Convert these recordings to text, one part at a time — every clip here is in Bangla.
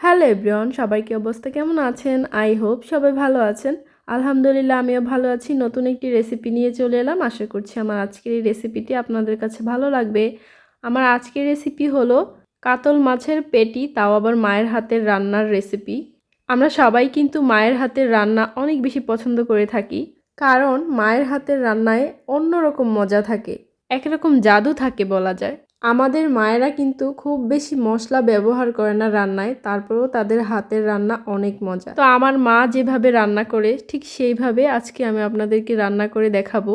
হ্যালো এভরিওয়ান, সবাই কি অবস্থা? কেমন আছেন? আই হোপ সবাই ভালো আছেন। আলহামদুলিল্লাহ, আমিও ভালো আছি। নতুন একটি রেসিপি নিয়ে চলে এলাম। আশা করছি আমার আজকের এই রেসিপিটি আপনাদের কাছে ভালো লাগবে। আমার আজকের রেসিপি হলো কাতল মাছের পেটি, তাও আবার মায়ের হাতের রান্নার রেসিপি আমরা সবাই কিন্তু মায়ের হাতের রান্না অনেক বেশি পছন্দ করে থাকি। কারণ মায়ের হাতের রান্নায় অন্যরকম মজা থাকে। একরকম জাদু থাকে বলা যায়। আমাদের মায়েরা কিন্তু খুব বেশি মশলা ব্যবহার করে না রান্নায়, তারপরেও তাদের হাতের রান্না অনেক মজা। তো আমার মা যেভাবে রান্না করে, ঠিক সেইভাবে আজকে আমি আপনাদেরকে রান্না করে দেখাবো।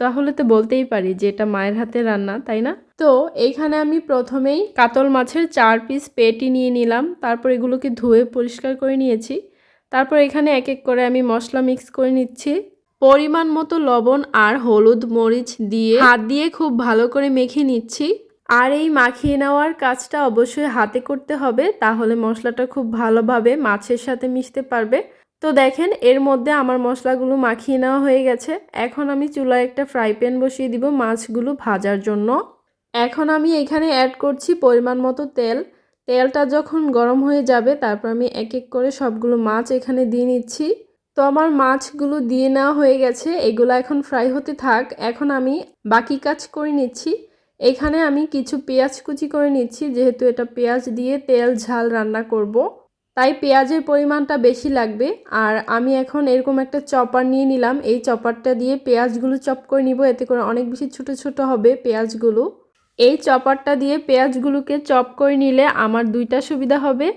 তাহলে তো বলতেই পারি যে এটা মায়ের হাতের রান্না, তাই না? তো এইখানে আমি প্রথমেই কাতল মাছের চার পিস পেটি নিয়ে নিলাম, তারপর এগুলোকে ধুয়ে পরিষ্কার করে নিয়েছি। তারপর এখানে এক এক করে আমি মশলা মিক্স করে নিচ্ছি। পরিমাণ মতো লবণ আর হলুদ মরিচ দিয়ে, হাত দিয়ে খুব ভালো করে মেখে নিচ্ছি। আর এই মাখিয়ে নেওয়ার কাজটা অবশ্যই হাতে করতে হবে, তাহলে মশলাটা খুব ভালোভাবে মাছের সাথে মিশতে পারবে। তো দেখেন, এর মধ্যে আমার মশলাগুলো মাখিয়ে নেওয়া হয়ে গেছে। এখন আমি চুলায় একটা ফ্রাই প্যান বসিয়ে দিব মাছগুলো ভাজার জন্য। এখন আমি এখানে অ্যাড করছি পরিমাণ মতো তেল। তেলটা যখন গরম হয়ে যাবে, তারপর আমি এক এক করে সবগুলো মাছ এখানে দিয়ে নিচ্ছি। তো আমার মাছগুলো দিয়ে নেওয়া হয়ে গেছে, এগুলো এখন ফ্রাই হতে থাক। এখন আমি বাকি কাজ করে নিচ্ছি। এখানে আমি কিছু পেঁয়াজ কুচি করে নিচ্ছি, যেহেতু এটা পেঁয়াজ দিয়ে তেল ঝাল রান্না করব। তাই পেঁয়াজের পরিমাণটা বেশি লাগবে। আর আমি এখন এরকম একটা চপার নিয়ে নিলাম। এই চপারটা দিয়ে পেঁয়াজগুলো চপ করে নিব। এতে করে অনেক বেশি ছোট ছোট হবে পেঁয়াজগুলো। এই চপারটা দিয়ে পেঁয়াজগুলোকে চপ করে নিলে আমার দুইটা সুবিধা হবে।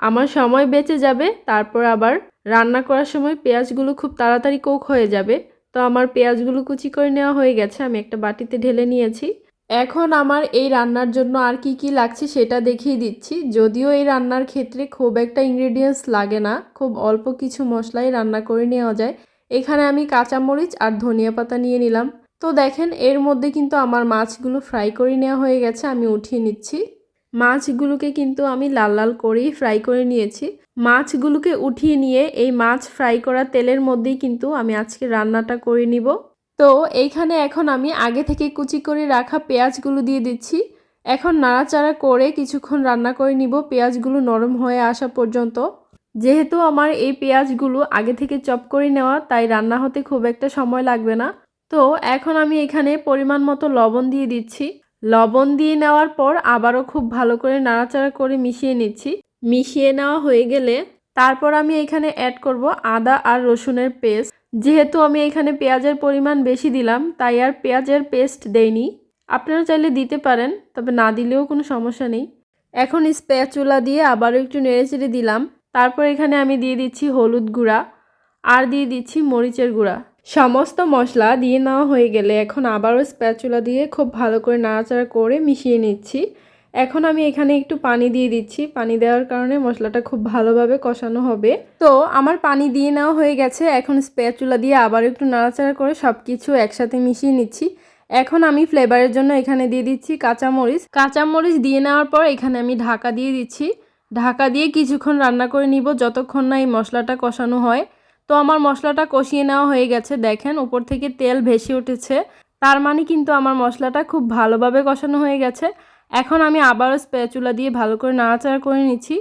আমার সময় বেঁচে যাবে, তারপর আবার রান্না করার সময় পেঁয়াজগুলো খুব তাড়াতাড়ি কোক হয়ে যাবে। তো আমার পেঁয়াজগুলো কুচি করে নেওয়া হয়ে গেছে। আমি একটা বাটিতে ঢেলে নিয়েছি। এখন আমার এই রান্নার জন্য আর কি কি লাগছে সেটা দেখিয়ে দিচ্ছি। যদিও এই রান্নার ক্ষেত্রে খুব একটা ইনগ্রেডিয়েন্টস লাগে না, খুব অল্প কিছু মশলাই রান্না করে নেওয়া যায়। এখানে আমি কাঁচামরিচ আর ধনিয়া পাতা নিয়ে নিলাম। তো দেখেন, এর মধ্যে কিন্তু আমার মাছগুলো ফ্রাই করে নেওয়া হয়ে গেছে, আমি উঠিয়ে নিচ্ছি। মাছগুলোকে কিন্তু আমি লাল লাল করেই ফ্রাই করে নিয়েছি। মাছগুলোকে উঠিয়ে নিয়ে এই মাছ ফ্রাই করা তেলের মধ্যেই কিন্তু আমি আজকে রান্নাটা করে নিব। তো এইখানে এখন আমি আগে থেকে কুচি করে রাখা পেঁয়াজগুলো দিয়ে দিচ্ছি। এখন নাড়াচাড়া করে কিছুক্ষণ রান্না করে নিব। পেঁয়াজগুলো নরম হয়ে আসা পর্যন্ত। যেহেতু আমার এই পেঁয়াজগুলো আগে থেকে চপ করে নেওয়া, তাই রান্না হতে খুব একটা সময় লাগবে না। তো এখন আমি এখানে পরিমাণ মতো লবণ দিয়ে দিচ্ছি। লবণ দিয়ে নেওয়ার পর আবারও খুব ভালো করে নাড়াচাড়া করে মিশিয়ে নিচ্ছি। মিশিয়ে নেওয়া হয়ে গেলে তারপর আমি এখানে অ্যাড করব আদা আর রসুনের পেস্ট যেহেতু আমি এখানে পেঁয়াজের পরিমাণ বেশি দিলাম, তাই আর পেঁয়াজের পেস্ট দেইনি। আপনারা চাইলে দিতে পারেন, তবে না দিলেও কোনো সমস্যা নেই। এখন স্প্যাচুলা দিয়ে আবারও একটু নেড়েচেড়ে দিলাম। তারপর এখানে আমি দিয়ে দিচ্ছি হলুদ গুঁড়া আর দিয়ে দিচ্ছি মরিচের গুঁড়া। সমস্ত মশলা দিয়ে নেওয়া হয়ে গেলে এখন আবারও স্প্যাচুলা দিয়ে খুব ভালো করে নাড়াচাড়া করে মিশিয়ে নিচ্ছি। এখন আমি এখানে একটু পানি দিয়ে দিচ্ছি। পানি দেওয়ার কারণে মশলাটা খুব ভালোভাবে কষানো হবে। তো আমার পানি দিয়ে নেওয়া হয়ে গেছে। এখন স্প্যাচুলা দিয়ে আবার একটু নাড়াচাড়া করে সব কিছু একসাথে মিশিয়ে নিচ্ছি। এখন আমি ফ্লেভারের জন্য এখানে দিয়ে দিচ্ছি কাঁচামরিচ। কাঁচামরিচ দিয়ে নেওয়ার পর এখানে আমি ঢাকা দিয়ে দিচ্ছি। ঢাকা দিয়ে কিছুক্ষণ রান্না করে নিব যতক্ষণ না এই মশলাটা কষানো হয়। তো আমার মশলাটা কষিয়ে নেওয়া হয়ে গেছে। দেখেন উপর থেকে তেল ভেসে উঠেছে। তার মানে কিন্তু আমার মশলাটা খুব ভালোভাবে কষানো হয়ে গেছে। এখন আমি আবারও স্প্যাচুলা দিয়ে ভালো করে নাড়াচাড়া করে নিচ্ছি।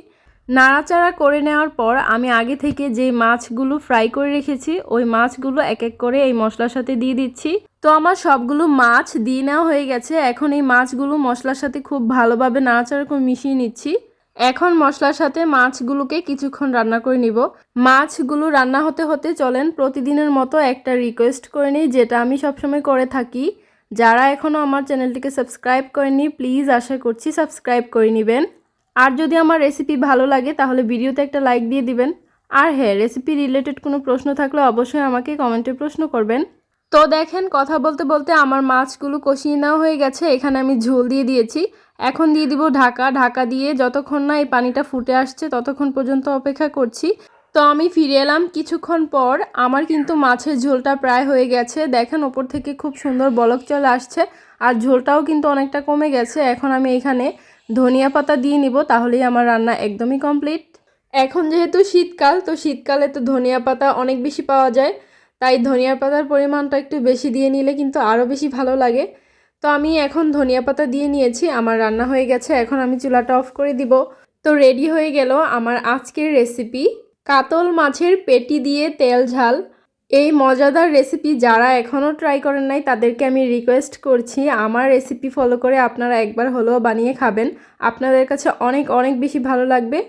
নাড়াচাড়া করে নেওয়ার পর আমি আগে থেকে যে মাছগুলো ফ্রাই করে রেখেছি, ওই মাছগুলো এক এক করে এই মশলার সাথে দিয়ে দিচ্ছি। তো আমার সবগুলো মাছ দিয়ে নেওয়া হয়ে গেছে। এখন এই মাছগুলো মশলার সাথে খুব ভালোভাবে নাড়াচাড়া করে মিশিয়ে নিচ্ছি। এখন মশলার সাথে মাছগুলোকে কিছুক্ষণ রান্না করে নিব। মাছগুলো রান্না হতে হতে চলেন, প্রতিদিনের মতো একটা রিকোয়েস্ট করে নিই, যেটা আমি সবসময় করে থাকি। যারা এখনও আমার চ্যানেলটিকে সাবস্ক্রাইব করেনি প্লিজ আশা করছি সাবস্ক্রাইব করে নেবেন। আর যদি আমার রেসিপি ভালো লাগে, তাহলে ভিডিওতে একটা লাইক দিয়ে দিবেন। আর হ্যাঁ রেসিপি রিলেটেড কোনো প্রশ্ন থাকলে অবশ্যই আমাকে কমেন্টে প্রশ্ন করবেন। তো দেখেন, কথা বলতে বলতে আমার মাছগুলো কষিয়ে নেওয়া হয়ে গেছে। এখানে আমি ঝোল দিয়ে দিয়েছি। এখন দিয়ে দিব ঢাকা। ঢাকা দিয়ে যতক্ষণ না এই পানিটা ফুটে আসছে, ততক্ষণ পর্যন্ত অপেক্ষা করছি। তো আমি ফিরে এলাম কিছুক্ষণ পর। আমার কিন্তু মাছের ঝোলটা প্রায় হয়ে গেছে। দেখেন ওপর থেকে খুব সুন্দর বলক চলে আসছে আর ঝোলটাও কিন্তু অনেকটা কমে গেছে। এখন আমি এখানে ধনিয়া পাতা দিয়ে নিব, তাহলেই আমার রান্না একদমই কমপ্লিট। এখন যেহেতু শীতকাল, তো শীতকালে তো ধনিয়া পাতা অনেক বেশি পাওয়া যায়। তাই ধনিয়া পাতার পরিমাণটা একটু বেশি দিয়ে নিলে কিন্তু আরও বেশি ভালো লাগে। তো আমি এখন ধনিয়া পাতা দিয়ে নিয়েছি, আমার রান্না হয়ে গেছে। এখন আমি চুলাটা অফ করে দিব। তো রেডি হয়ে গেল আমার আজকের রেসিপি। কাতল মাছের পেটি দিয়ে তেল ঝাল। এই মজাদার রেসিপি যারা এখনও ট্রাই করেন নাই, তাদেরকে আমি রিকোয়েস্ট করছি, আমার রেসিপি ফলো করে আপনারা একবার হলেও বানিয়ে খাবেন। আপনাদের কাছে অনেক অনেক বেশি ভালো লাগবে।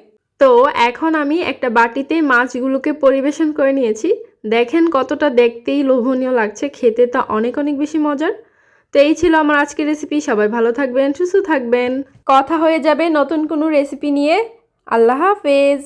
তো এখন আমি একটা বাটিতে মাছগুলোকে পরিবেশন করে নিয়েছি। দেখেন কতটা দেখতেই লোভনীয় লাগছে, খেতে তা অনেক অনেক বেশি মজার। তো এই ছিল আমার আজকের রেসিপি সবাই ভালো থাকবেন, সুস্থ থাকবেন। কথা হয়ে যাবে নতুন কোনো রেসিপি নিয়ে। আল্লাহ হাফেজ।